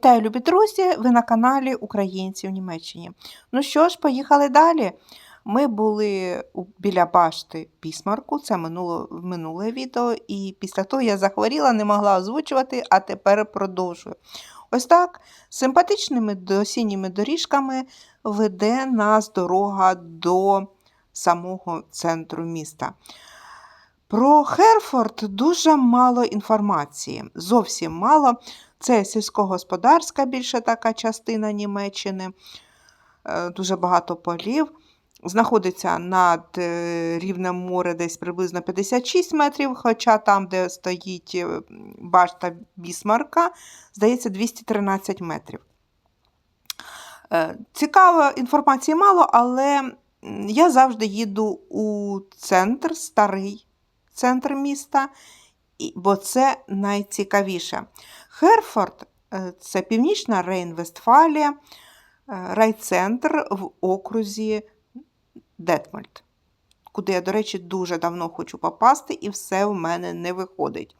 Вітаю, любі друзі! Ви на каналі Українці в Німеччині. Ну що ж, поїхали далі. Ми були біля башти Бісмарку, це минуло, минуле відео, і після того я захворіла, не могла озвучувати, а тепер продовжую. Ось так, симпатичними осінніми доріжками веде нас дорога до самого центру міста. Про Херфорд дуже мало інформації, зовсім мало. Це сільськогосподарська більше така частина Німеччини, е, дуже багато полів. Знаходиться над е, рівнем моря десь приблизно 56 метрів, хоча там, де стоїть е, башта Бісмарка, здається, 213 метрів. Цікаво, інформації мало, але я завжди їду у центр, старий центр міста, бо це найцікавіше. Херфорд е, це північна Рейн-Вестфалія, е, райцентр в окрузі Детмольд, куди я, до речі, дуже давно хочу попасти, і все в мене не виходить.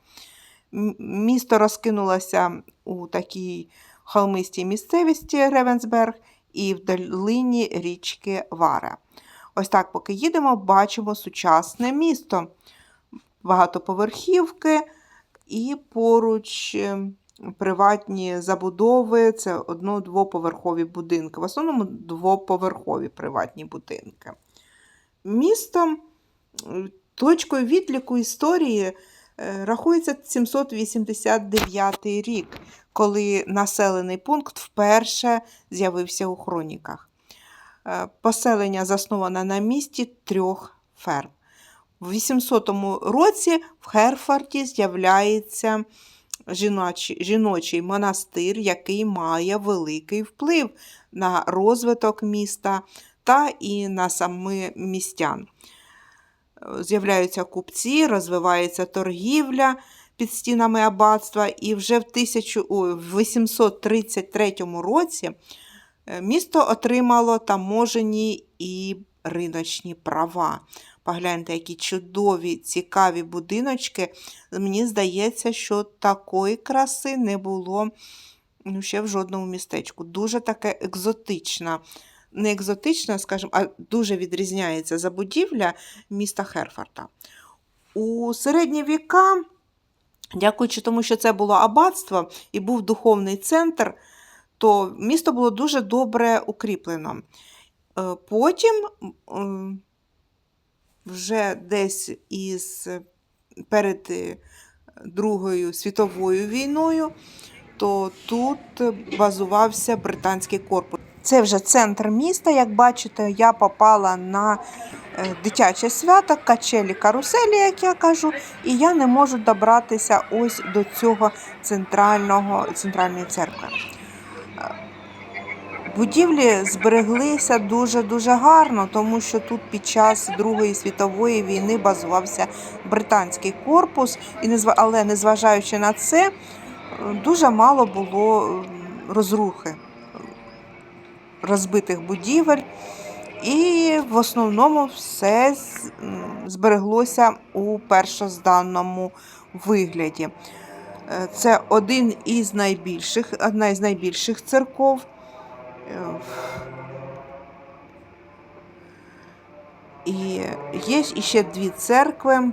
Місто розкинулося у такій холмистій місцевості Ревенсберг і в долині річки Вара. Ось так, поки їдемо, бачимо сучасне місто. Багатоповерхівки і поруч е, приватні забудови. Це одно-двоповерхові будинки. В основному двоповерхові приватні будинки. Місто е, точкою відліку історії е, рахується 789 рік, коли населений пункт вперше з'явився у хроніках. Е, Поселення засноване на місті трьох ферм. В 800 році в Херфорді з'являється жіночий, жіночий монастир, який має великий вплив на розвиток міста та і на саме містян. З'являються купці, розвивається торгівля під стінами аббатства, і вже в 1000 ой, в 833 році е, місто отримало таможені і риночні права. Погляньте, які чудові, цікаві будиночки. Мені здається, що такої краси не було ну, ще в жодному містечку. Дуже таке екзотична. Не екзотична, скажімо, а дуже відрізняється забудівля міста Херфорта. У середні віка, дякуючи тому, що це було аббатство і був духовний центр, то місто було дуже добре укріплено. Е, Потім вже десь із перед е, Другою світовою війною, то тут базувався британський корпус. Це вже центр міста. Як бачите, я попала на е, дитяче свято, качелі каруселі, як я кажу, і я не можу добратися ось до цього центрального, центральної церкви. Будівлі збереглися дуже-дуже гарно, тому що тут під час Другої світової війни базувався британський корпус, і але незважаючи на це, е, дуже мало було розрухи розбитих будівель. І в основному все збереглося у першозданному вигляді. Е, Це один із найбільших, одна із найбільших церков. І є ще дві церкви,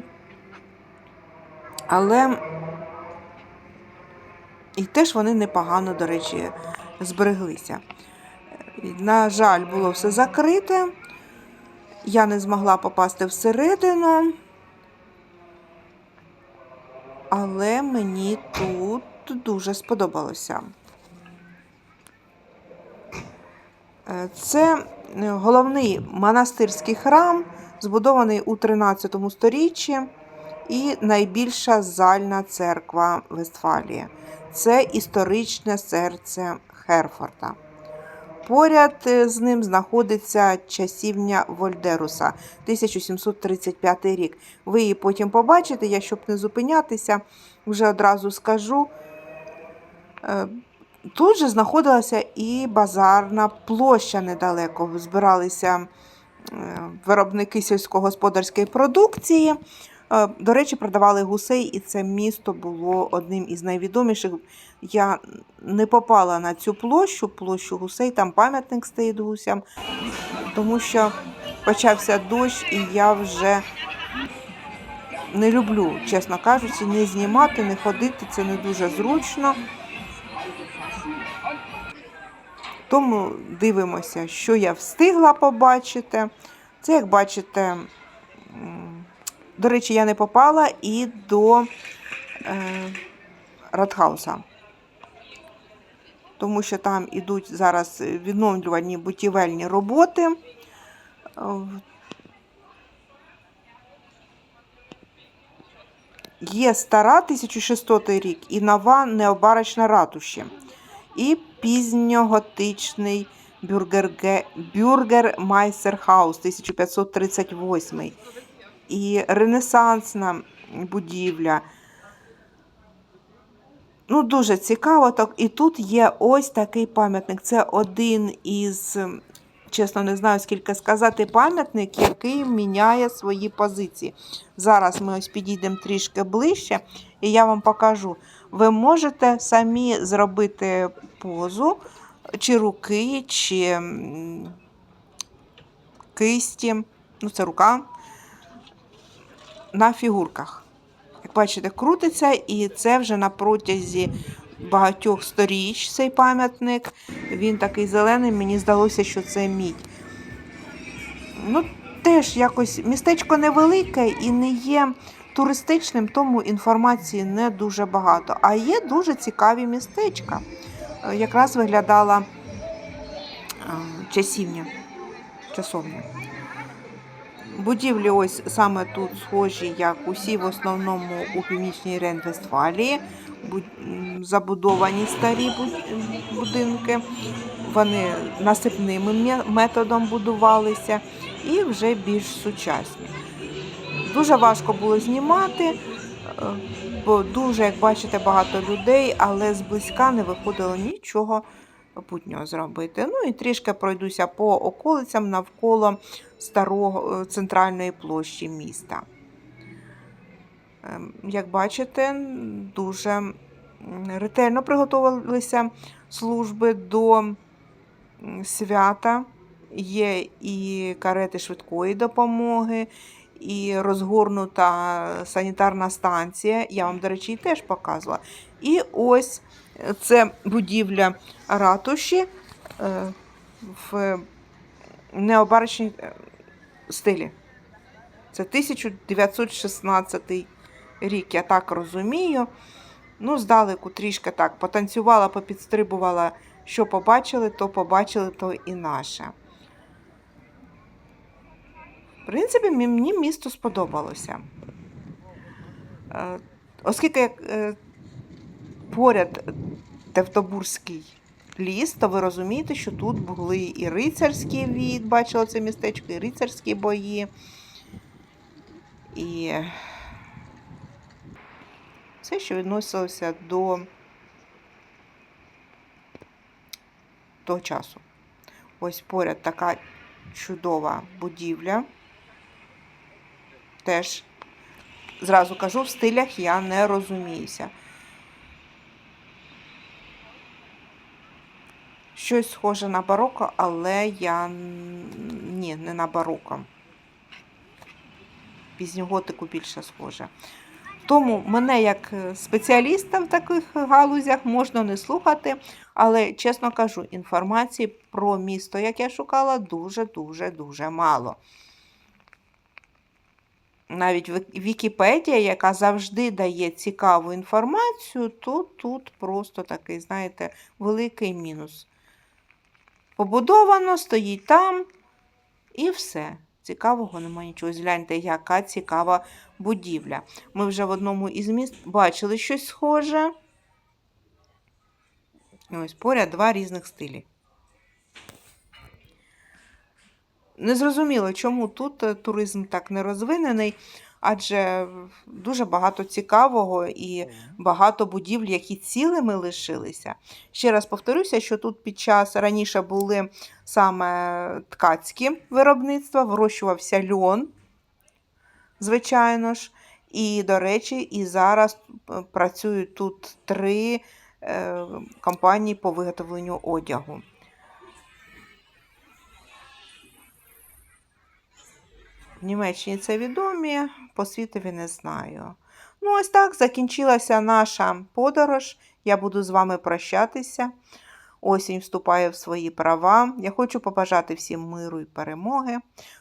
але і теж вони непогано, до речі, збереглися. На жаль, було все закрите. Я не змогла попасти всередину, але мені тут дуже сподобалося. Е, Це е, головний монастирський храм, збудований у 13 сторіччі, і найбільша зальна церква Вестфалії. Це історичне серце Херфорта. Поряд е, з ним знаходиться часівня Вольдеруса, 1735 рік. Ви її потім побачите, я щоб не зупинятися, вже одразу скажу. Тут же знаходилася і базарна площа недалеко. Збиралися е, виробники сільськогосподарської продукції. Е, До речі, продавали гусей, і це місто було одним із найвідоміших. Я не попала на цю площу, площу гусей, там пам'ятник стоїть гусям, тому що почався дощ, і я вже не люблю, чесно кажучи, не знімати, не ходити, це не дуже зручно. Тому дивимося, що я встигла побачити. Це, як бачите, до речі, я не попала і до е, Радхауса. Тому що там ідуть зараз відновлювальні будівельні роботи. Є стара 1600 рік і нова необарочна ратуші. І пізньоготичний бюргерге... бюргермайстерхаус 1538. І ренесансна будівля. Ну, дуже цікаво. Так. І тут є ось такий пам'ятник. Це один із, чесно, не знаю, скільки сказати, пам'ятник, який міняє свої позиції. Зараз ми ось підійдемо трішки ближче, і я вам покажу. Ви можете самі зробити позу, чи руки, чи кисті, ну це рука, на фігурках. Як бачите, крутиться, і це вже на протязі багатьох сторіч цей пам'ятник. Він такий зелений, мені здалося, що це мідь. Ну, теж якось містечко невелике і не є туристичним, тому інформації не дуже багато. А є дуже цікаві містечка. Е, Якраз виглядала е, часівня, часовня. Будівлі ось саме тут схожі, як усі в основному у північній Рейн-Вестфалії. Забудовані старі будинки. Вони насипним методом будувалися і вже більш сучасні. Дуже важко було знімати, е, бо дуже, як бачите, багато людей, але зблизька не виходило нічого путнього зробити. Ну і трішки пройдуся по околицям навколо старого е, центральної площі міста. Ем, Як бачите, дуже ретельно приготувалися служби до свята. Є і карети швидкої допомоги, і розгорнута санітарна станція. Я вам, до речі, теж показувала. І ось це будівля ратуші е, в необарочній е, стилі. Це 1916 рік, я так розумію. Ну, здалеку трішки так потанцювала, попідстрибувала, що побачили, то побачили, то і наше. В принципі, мені місто сподобалося. Е, Оскільки поряд Тевтобурський ліс, то ви розумієте, що тут були і рицарські від, бачила це містечко, і рицарські бої. І все, що відносилося до того часу. Ось поряд така чудова будівля. Теж, зразу кажу, в стилях я не розуміюся. Щось схоже на бароко, але я ні, не на бароко. Пізньоготику більше схоже. Тому мене як е, спеціаліста в таких галузях можна не слухати, але чесно кажу, інформації про місто, як я шукала, дуже-дуже дуже мало. Навіть Вікіпедія, яка завжди дає цікаву інформацію, то тут просто такий, знаєте, великий мінус. Побудовано, стоїть там і все. Цікавого немає нічого. Згляньте, яка цікава будівля. Ми вже в одному із міст бачили щось схоже. Ось поряд два різних стилі. Незрозуміло, чому тут е, туризм так не розвинений, адже дуже багато цікавого і багато будівель, які цілими лишилися. Ще раз повторюся, що тут під час раніше були саме ткацькі виробництва, вирощувався льон, звичайно ж. І, до речі, і зараз е, працюють тут три е, компанії по виготовленню одягу. В Німеччині це відомі, по світові не знаю. Ну, ось так закінчилася наша подорож. Я буду з вами прощатися. Осінь вступає в свої права. Я хочу побажати всім миру і перемоги.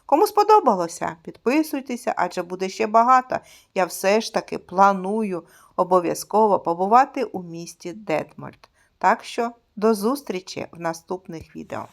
Кому сподобалося, підписуйтеся, адже буде ще багато. Я все ж таки планую обов'язково побувати у місті Детмольд. Так що до зустрічі в наступних відео.